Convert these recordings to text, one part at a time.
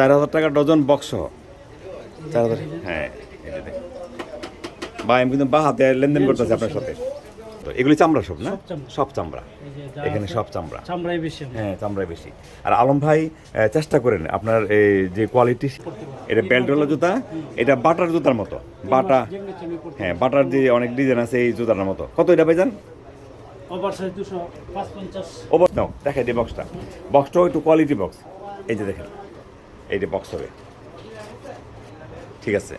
চার হাজার টাকা ডজন বক্স চার হাজার হ্যাঁ। বা আমি কিন্তু বা হাতে লেনদেন করতেছি আপনার সাথে। তো এগুলি চামড়া সব না? সব চামড়া। এখানে সব চামড়া। চামড়াই বেশি হ্যাঁ চামড়ায় বেশি। আর আলম ভাই চেষ্টা করেন আপনার এই যে কোয়ালিটি এটা বেল্টওয়ালা জুতা এটা বাটার জুতার মতো। বাটা। হ্যাঁ বাটার যে অনেক ডিজাইন আছে এই জুতার মতো। কত এটা ভাইজান? ওভার সাইজ দুশো পাঁচ ও বক্স নাও দেখাই দিই বক্সটা বক্সটাও একটু কোয়ালিটি বক্স এই যে দেখেন। এই যে বক্স হবে। ঠিক আছে।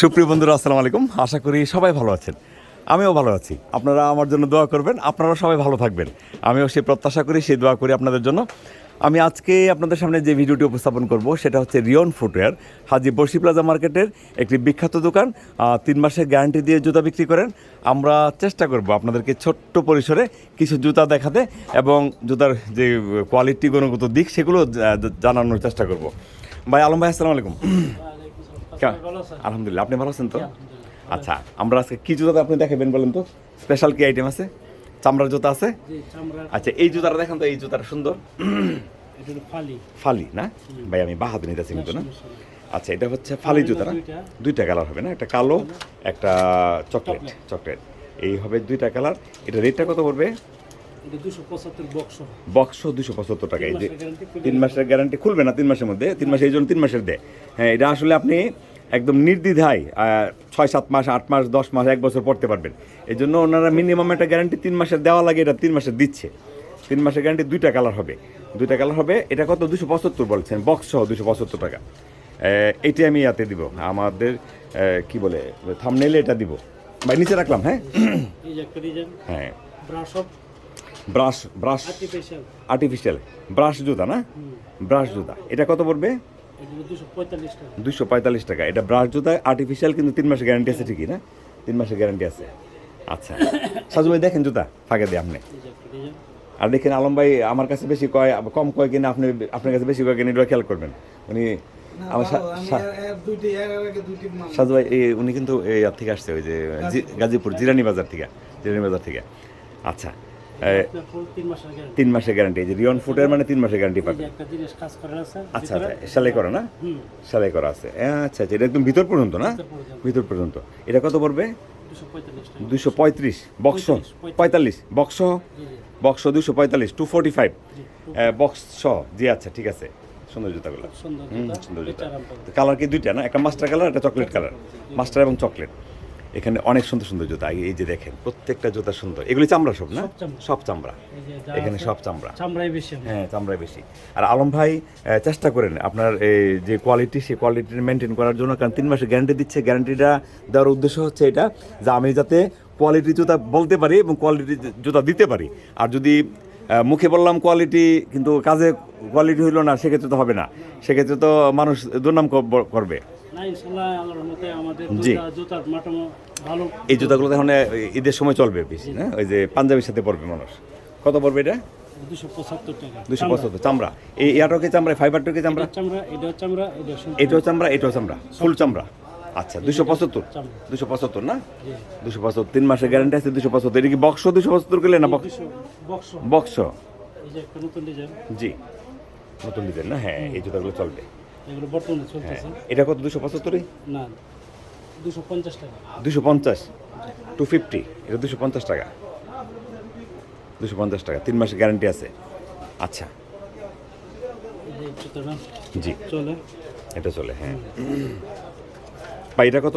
সুপ্রিয় বন্ধুরা, আসসালামু আলাইকুম। আশা করি সবাই ভালো আছেন। আমিও ভালো আছি। আপনারা আমার জন্য দোয়া করবেন। আপনারাও সবাই ভালো থাকবেন। আমিও সেই প্রত্যাশা করি, সেই দোয়া করি আপনাদের জন্য। আমি আজকে আপনাদের সামনে যে ভিডিওটি উপস্থাপন করব সেটা হচ্ছে রিয়ন ফুটওয়্যার হাজি বর্ষি প্লাজা মার্কেটের একটি বিখ্যাত দোকান। তিন মাসের গ্যারান্টি দিয়ে জুতা বিক্রি করেন। আমরা চেষ্টা করব আপনাদেরকে ছোট্ট পরিসরে কিছু জুতা দেখাতে এবং জুতার যে কোয়ালিটি গুণগত দিক সেগুলো জানানোর চেষ্টা করব। ভাই আলম ভাই আসসালামু আলাইকুম। আলহামদুলিল্লাহ আপনি ভালো আছেন তো? আচ্ছা আমরা আজকে কী জুতা আপনি দেখাবেন বলেন তো? স্পেশাল কী আইটেম আছে? চামড়ার জুতা আছে? আচ্ছা এই জুতাটা দেখেন তো এই জুতাটা সুন্দর। ফালি। না? ভাই আমি বাহাদুর নিতেছি কিন্তু না? আচ্ছা এটা হচ্ছে ফালি জুতা না? দুইটা। কালার হবে না? একটা কালো একটা চকলেট চকলেট। এই হবে দুইটা কালার। এটা রেটটা কত পড়বে? বক্স দুশো পঁচাত্তর টাকা। এই যে তিন মাসের গ্যারান্টি খুলবে না তিন মাসের মধ্যে? তিন মাসে এই জন্য তিন মাসের দেয়। হ্যাঁ এটা আসলে আপনি একদম নির্দ্বিধায় ছয় সাত মাস আট মাস দশ মাস এক বছর পড়তে পারবেন। এই জন্য ওনারা মিনিমাম একটা গ্যারান্টি তিন মাসের দেওয়া লাগে এটা তিন মাসের দিচ্ছে। তিন মাসের গ্যারান্টি দুইটা কালার হবে। দুইটা কালার হবে এটা কত? দুশো পঁচাত্তর বলছেন বক্স সহ দুশো পঁচাত্তর টাকা। এটি আমি ইয়াতে দিব। আমাদের কি বলে থামনেলে এটা দিব। ভাই নিচে রাখলাম হ্যাঁ? হ্যাঁ। ব্রাশ ব্রাশ আর্টিফিশিয়াল ব্রাশ জুতা না? ব্রাশ জুতা। এটা কত পড়বে? দুশো পঁয়তাল্লিশ টাকা। এটা ব্রাশ জুতা আর্টিফিশিয়াল কিন্তু তিন মাসের গ্যারান্টি আছে ঠিকই না? তিন মাসের গ্যারান্টি আছে। আচ্ছা। সাজু ভাই দেখেন জুতা ফাঁকে দিয়ে আপনি। আর দেখেন আলম ভাই আমার কাছে বেশি কয় কম কয় কিনা আপনি আপনার কাছে বেশি কয় কিনা এটা খেয়াল করবেন। উনি আমার সাজু ভাই এই উনি কিন্তু এই ইয়ার থেকে আসছে ওই যে গাজীপুর। জিরানি বাজার থেকে জিরানি বাজার থেকে। আচ্ছা। তিন মাসের গ্যারান্টি যে রিয়ন ফুটের মানে তিন মাসের গ্যারান্টি পাবে আচ্ছা আচ্ছা সেলাই করা না? সেলাই করা আছে। আচ্ছা আচ্ছা এটা একদম ভিতর পর্যন্ত না? ভিতর পর্যন্ত। এটা কত পড়বে? দুশো পঁয়ত্রিশ। বক্স পঁয়তাল্লিশ, বক্স? বক্স দুশো পঁয়তাল্লিশ টু ফোর্টি ফাইভ বক্স সহ জি আচ্ছা ঠিক আছে। সুন্দর জুতাগুলো। সুন্দর জুতা। কালার কি দুইটা না? একটা মাস্টার কালার একটা চকলেট কালার। মাস্টার এবং চকলেট। এখানে অনেক সুন্দর সুন্দর জুতা এই- এই যে দেখেন প্রত্যেকটা জুতা সুন্দর। এগুলি চামড়া সব না? সব চামড়া। এখানে সব চামড়া। চামড়াই বেশি হ্যাঁ চামড়ায় বেশি। আর আলম ভাই চেষ্টা করেন আপনার এই যে কোয়ালিটি সেই কোয়ালিটি মেনটেন করার জন্য কারণ তিন মাসের গ্যারান্টি দিচ্ছে গ্যারান্টিটা দেওয়ার উদ্দেশ্য হচ্ছে এটা যে আমি যাতে কোয়ালিটি জুতা বলতে পারি এবং কোয়ালিটি জুতা দিতে পারি। আর যদি মুখে বললাম কোয়ালিটি কিন্তু কাজে কোয়ালিটি হইল না সেক্ষেত্রে তো হবে না। সেক্ষেত্রে তো মানুষ দুর্নাম কর- করবে। এই জুতাগুলো এখন ঈদের সময় চলবে বেশি না? ওই যে পাঞ্জাবির সাথে পড়বে মানুষ। কত পড়বে এটা? দুশো পঁচাত্তর চামড়া। এই এয়ারটকে চামড়া ফাইবারটকে চামড়া? চামড়া এটা চামড়া এটাও চামড়া এটাও চামড়া ফুল চামড়া। আচ্ছা দুশো পঁচাত্তর? দুশো পঁচাত্তর না? দুশো পঁচাত্তর তিন মাসের গ্যারান্টি আছে দুশো পঁচাত্তর। এটা কি বক্স দুশো পঁচাত্তর করলে না বক্স বক্স জি। নতুন ডিজাইন না? হ্যাঁ এই জুতাগুলো চলবে। এগুলো বর্তমানে হ্যাঁ। চলতেছে এটা কত দুশো পঁচাত্তরই? না দুশো পঞ্চাশ টাকা। দুশো পঞ্চাশ? Two fifty? এটা দুশো পঞ্চাশ টাকা। দুশো পঞ্চাশ টাকা তিন মাসের গ্যারান্টি আছে। আচ্ছা। জি। চলে। এটা চলে হ্যাঁ। বা এটা কত?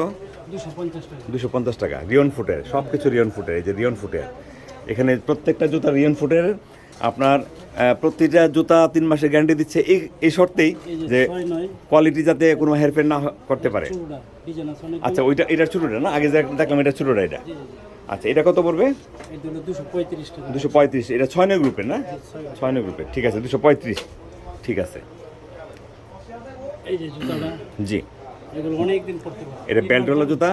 দুশো পঞ্চাশ টাকা। রিয়ন ফুটের সব কিছু রিয়ন ফুটের এই যে রিয়ন ফুটের। এখানে প্রত্যেকটা জুতা রিয়ন ফুটের আপনার প্রতিটা জুতা তিন মাসের গ্যারান্টি দিচ্ছে। এই এই শর্তেই যে কোয়ালিটি যাতে কোনো হেরফের না করতে পারে। আচ্ছা ওইটা এটা ছোটোটা না? আগে যে দেখলাম এটা ছোটোটা এটা। আচ্ছা এটা কত পড়বে? দুশো পঁয়ত্রিশ এটা ছয় নয় গ্রুপের না? ছয়। নয়। গ্রুপের ঠিক আছে দুশো পঁয়ত্রিশ ঠিক আছে। জি। এটা বেল্টওয়ালা জুতা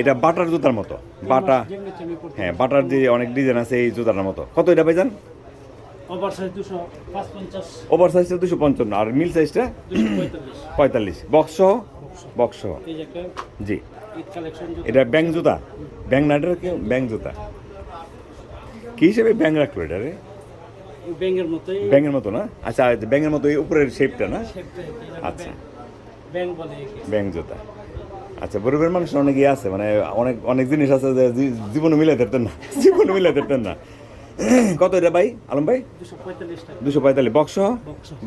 এটা বাটার জুতার মতো বাটা হ্যাঁ বাটার যে অনেক ডিজাইন আছে এই জুতার মতো। কত এটা ভাইজান? ওভার সাইজটা দুশো পঞ্চান্ন আর মিল সাইজটা পঁয়তাল্লিশ। বক্স সহ? বক্স সহ। জি। এটা ব্যাং জুতা। ব্যাং না এটা কি ব্যাং জুতা? কি হিসেবে ব্যাং রাখল এটা রে? ব্যাঙের মতোই। ব্যাঙের মতো না? আচ্ছা ব্যাঙের মতো এই উপরের শেপটা না? আচ্ছা। ব্যাং জুতা। আচ্ছা বরফের মানুষ অনেক ইয়ে আছে মানে অনেক অনেক জিনিস আছে যে জীবনে মিলে ধরতেন না। জীবনে মিলে ধরতেন না। কত এটা ভাই আলম ভাই? 245 টাকা। দুশো পঁয়তাল্লিশ বক্স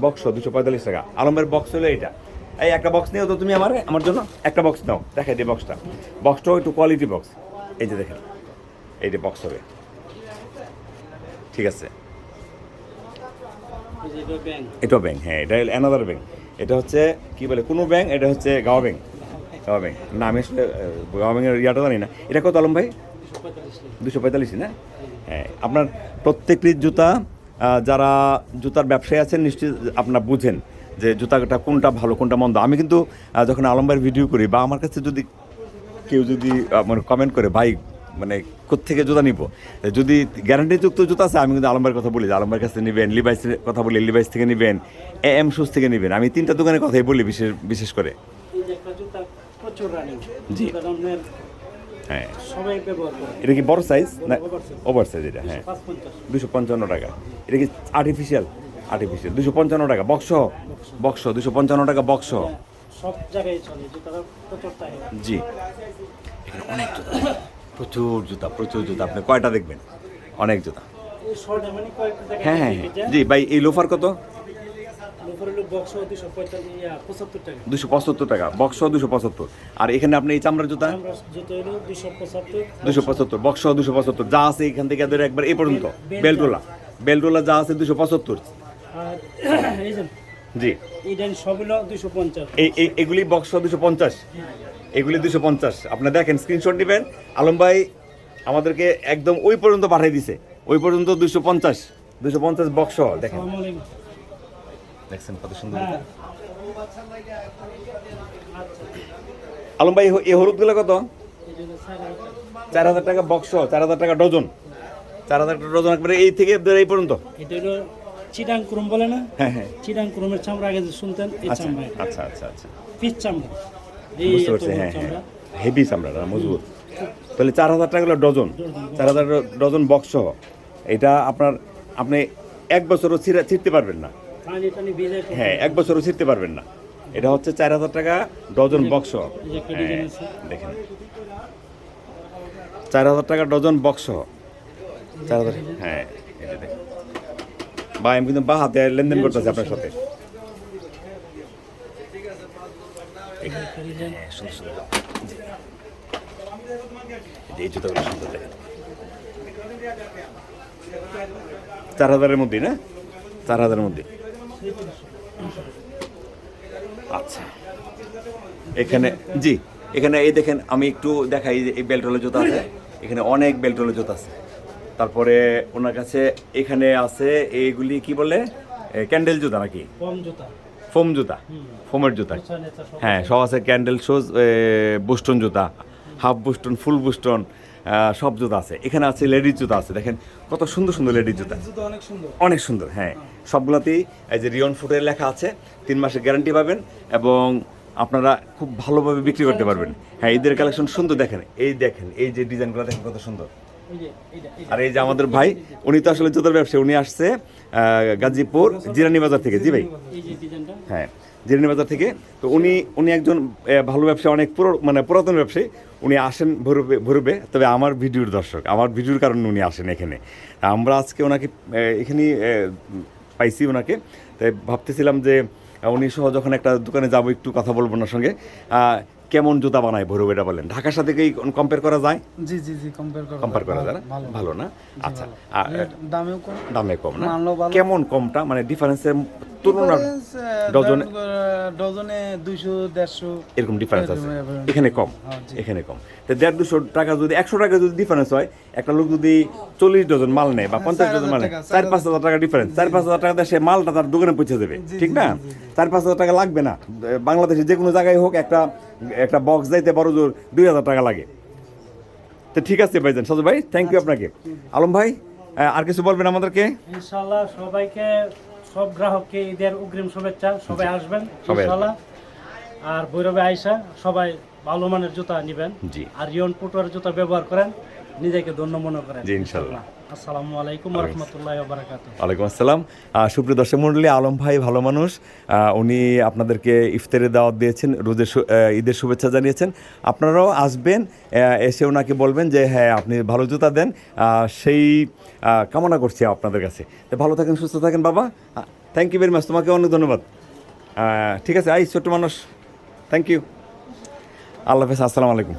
বক্স। দুশো পঁয়তাল্লিশ টাকা। আলমের বক্স হলো এইটা। এই একটা বক্স নিও তো তুমি আমার আমার জন্য একটা বক্স নাও। দেখাই দিই বক্সটা। বক্সটাও একটু কোয়ালিটি বক্স এই যে দেখেন এই যে বক্স হবে। ঠিক আছে। এটা ব্যাংক হ্যাঁ এটা অ্যানাদার ব্যাংক। এটা হচ্ছে কি বলে কোনো ব্যাংক এটা হচ্ছে গাওয়া ব্যাংক। গাওয়া ব্যাংক। না আমি আসলে গাওয়া ব্যাংকের ইয়াটা জানি না। এটা কত আলম ভাই? 245 টাকা। দুশো পঁয়তাল্লিশ না? হ্যাঁ আপনার প্রত্যেকটি জুতা যারা জুতার ব্যবসায়ী আছেন নিশ্চয়ই আপনার বুঝেন যে জুতাটা কোনটা ভালো কোনটা মন্দ। আমি কিন্তু যখন আলমবাইয়ের ভিডিও করি বা আমার কাছে যদি কেউ যদি আহ, মানে কমেন্ট করে ভাই মানে কোথেকে জুতা নিব? যদি গ্যারান্টিযুক্ত জুতা আছে আমি কিন্তু আলমবাইয়ের কথা বলি যে আলমবাইয়ের কাছে নেবেন লিভাইসের কথা বলি লিভাইস থেকে নেবেন এ এম শুজ থেকে নেবেন। আমি তিনটা দোকানের কথাই বলি বিশেষ বিশেষ করে। জি। হ্যাঁ। এটা কি বড় সাইজ না ওভার সাইজ এটা হ্যাঁ। দুশো পঞ্চান্ন টাকা। এটা কি আর্টিফিশিয়াল আর্টিফিশিয়াল দুশো পঞ্চান্ন টাকা। বক্স। বক্স দুশো পঞ্চান্ন টাকা বক্স। সব জায়গায় চলে জুতাটা প্রচুর চাহিদা জি। এখানে অনেক জুতা প্রচুর জুতা প্রচুর জুতা। আপনি কয়টা দেখবেন? অনেক জুতা। মানে হ্যাঁ হ্যাঁ হ্যাঁ। জি ভাই এই লোফার কত? দুশো পঁচাত্তর টাকা। বক্স দুশো পঁচাত্তর। আর এখানে আপনি এই চামড়ার জুতা? জুতো দুশো পঁচাত্তর বক্স দুশো পঁচাত্তর যা আছে এখান থেকে একবার এই পর্যন্ত। বেলটোলা বেলটোলা যা আছে দুশো পঁচাত্তর। জি। এগুলি বক্স দুশো পঞ্চাশ। এগুলি দুশো পঞ্চাশ। আপনি দেখেন স্ক্রিনশট নেবেন আলম ভাই আমাদেরকে একদম ওই পর্যন্ত পাঠিয়ে দিছে। ওই পর্যন্ত দুশো পঞ্চাশ। দুশো পঞ্চাশ বক্স দেখেন। দেখছেন কত সুন্দর। হ্যাঁ। আলম ভাই এই হলুদগুলো কত? চার হাজার টাকা। বক্স চার হাজার টাকা ডজন। চার হাজার টাকা ডজন একবারে এই থেকে এই পর্যন্ত? এটা হলো চিটাং ক্রুম বলে না? হ্যাঁ হ্যাঁ। চিটাং ক্রুমের চামড়া আগে শুনতেন এই আচ্ছা চামড়া আচ্ছা আচ্ছা আচ্ছা। পিচ চামড়া। বুঝতে পারছি হ্যাঁ হ্যাঁ। হেভি চামড়াটা মজবুত। তাহলে চার হাজার টাকা হলো ডজন। চার হাজার ডজন বক্স সহ। এটা আপনার আপনি এক বছরও ছিঁড়া ছিঁড়তে পারবেন না। হ্যাঁ এক বছরও ছিঁড়তে পারবেন না। এটা হচ্ছে চার হাজার টাকা ডজন বক্স এই যে একটা ডিজাইন আছে দেখেন। চার হাজার টাকা ডজন বক্স চার হাজার হ্যাঁ বা আমি কিন্তু বা হাতে লেনদেন করতেছি আপনার সাথে। হ্যাঁ চার হাজারের মধ্যে না? চার হাজারের মধ্যে আচ্ছা। এখানে জি এখানে এই দেখেন আমি একটু দেখাই যে এই বেল্টলের জুতা আছে। এখানে অনেক বেল্টলের জুতা আছে। তারপরে ওনার কাছে এখানে আছে এইগুলি কি বলে? ক্যান্ডেল জুতা নাকি? ফোম জুতা। ফোমের জুতা। হ্যাঁ সব আছে ক্যান্ডেল শোজ বুস্টন জুতা। হাফ বুস্টন ফুল বুস্টন সব জুতা আছে। এখানে আছে লেডিস জুতা আছে। দেখেন কত সুন্দর সুন্দর লেডিস জুতা। অনেক সুন্দর। অনেক সুন্দর হ্যাঁ। সবগুলোতেই এই যে রিয়ন ফুটের লেখা আছে তিন মাসের গ্যারান্টি পাবেন এবং আপনারা খুব ভালোভাবে বিক্রি করতে পারবেন। হ্যাঁ ঈদের কালেকশন সুন্দর দেখেন। এই দেখেন এই যে ডিজাইনগুলো দেখেন কত সুন্দর। আর এই যে আমাদের ভাই উনি তো আসলে জুতার ব্যবসায়ী উনি আসছে গাজীপুর জিরানি বাজার থেকে। জি ভাই। হ্যাঁ। জিরানি বাজার থেকে। তো উনি উনি একজন ভালো ব্যবসায়ী অনেক পুরো মানে পুরাতন ব্যবসায়ী। উনি আসেন ভরবে ভরবে। তবে আমার ভিডিওর দর্শক আমার ভিডিওর কারণে উনি আসেন এখানে। আমরা আজকে ওনাকে আহ, এখানে পাইছি ওনাকে। তাই ভাবতেছিলাম যে উনি সহ যখন একটা দোকানে যাব একটু কথা বলব ওনার সঙ্গে। কেমন জুতা বানায় ভরবে এটা বলেন? ঢাকার সাথে কি কম্পেয়ার করা যায়? জি জি জি কম্পেয়ার করা কম্পেয়ার করা যায় না? ভালো না? আচ্ছা। দামেও কম। দামে কম না? কেমন কমটা? মানে ডিফারেন্সের তুলনা ডজনে ডজনে দুইশো দেড়শো এরকম ডিফারেন্স আছে। এরকম, এরকম। এখানে কম হ্যাঁ, এখানে কম। তো দেড় দুশো টাকা যদি একশো টাকা যদি ডিফারেন্স হয় একটা লোক যদি চল্লিশ ডজন মাল নেয় বা পঞ্চাশ ডজন মাল নেয় চার পাঁচ হাজার টাকা ডিফারেন্স চার পাঁচ হাজার টাকা সে মালটা তার দোকানে পৌঁছে দেবে ঠিক না? চার পাঁচ হাজার টাকা লাগবে না। বাংলাদেশে যে কোনো জায়গায় হোক একটা একটা বক্স যাইতে বড় জোর দুই হাজার টাকা লাগে। তো ঠিক আছে ভাইজান সাজু ভাই থ্যাংক ইউ আপনাকে। আলম ভাই আর কিছু বলবেন আমাদেরকে? ইনশাআল্লাহ সবাইকে সব গ্রাহককে ঈদের অগ্রিম শুভেচ্ছা সবাই আসবেন ইনশাআল্লাহ আর ভৈরবে আইসা সবাই ভালো মানের জুতা নেবেন। জি। আর ইয়ন পুটোয়ার জুতা ব্যবহার করেন। নিজেকে ধন্য মনে করেন। জি, ইনশাল্লাহ। আসসালামু আলাইকুম রহমতুল্লাহ বারাকাতুহ। ওয়ালাইকুম আসসালাম। সুপ্রিয় দর্শক মণ্ডলী আলম ভাই ভালো মানুষ। উনি আপনাদেরকে ইফতারের দাওয়াত দিয়েছেন রোজের ঈদের শুভেচ্ছা জানিয়েছেন। আপনারাও আসবেন এসে ওনাকে বলবেন যে হ্যাঁ আপনি ভালো জুতা দেন। সেই কামনা করছি আপনাদের কাছে। তো ভালো থাকেন সুস্থ থাকেন বাবা। থ্যাংক ইউ ভেরি মাচ তোমাকে অনেক ধন্যবাদ। ঠিক আছে আই ছোট্ট মানুষ। থ্যাংক ইউ আল্লাহ হাফেজ আসসালামু আলাইকুম।